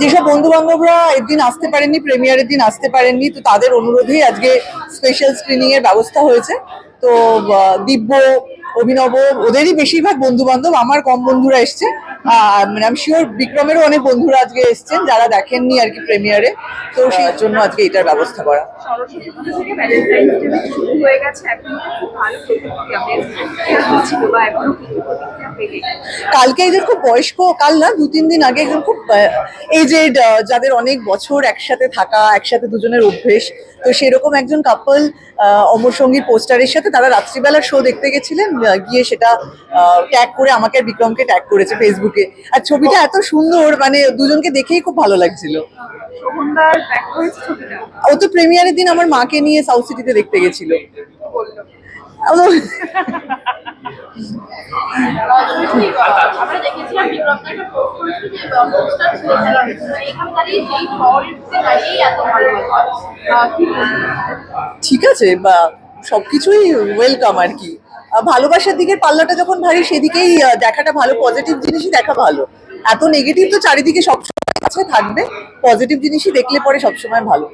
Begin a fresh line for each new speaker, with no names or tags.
যেসব বন্ধু বান্ধবরা এদিন আসতে পারেননি, প্রিমিয়ারের দিন আসতে পারেননি, তো তাদের অনুরোধেই আজকে স্পেশাল স্ক্রিনিং এর ব্যবস্থা হয়েছে। তো দিব্য, অভিনব, ওদেরই বেশিরভাগ বন্ধু বান্ধব আমার কম বন্ধুরা এসছে। মানে শিওর বিক্রমেরও অনেক বন্ধুরা আজকে এসছেন, যারা দেখেননি আর কি প্রেমিয়ারে। তো সেই জন্য আজকে এটার ব্যবস্থা করা।
সরস্বতী থেকে শুরু হয়ে গেছে, এখন ভালো প্রতিক্রিয়া পেয়েছে ছিল বা এখনও কিছু প্রতিক্রিয়া পেলে
কালকে একজন খুব বয়স্ক কাল না দু তিন দিন আগে একজন খুব এজেড যাদের অনেক বছর একসাথে থাকা একসাথে দুজনের অভ্যেস তো সেরকম একজন কাপল অমর সঙ্গীর পোস্টারের সাথে তারা রাত্রিবেলার শো দেখতে গেছিলেন গিয়ে সেটা ট্যাগ করে আমাকে আর বিক্রমকে ট্যাগ করেছে ফেসবুকে আর ছবিটা এত সুন্দর মানে দুজনকে দেখেই খুব ভালো লাগছিল। ও তো প্রিমিয়ারের দিন আমার মাকে নিয়ে সাউথ সিটিতে দেখতে গেছিল।
মানে?
ঠিক আছে বা সবকিছুই ওয়েলকাম আর কি। ভালোবাসার দিকের পাল্লাটা যখন ভারী সেদিকেই দেখাটা ভালো পজিটিভ জিনিসই দেখা ভালো। এত নেগেটিভ তো চারিদিকে সবসময় আছে থাকবে। পজিটিভ জিনিসই দেখলে পরে সবসময় ভালো।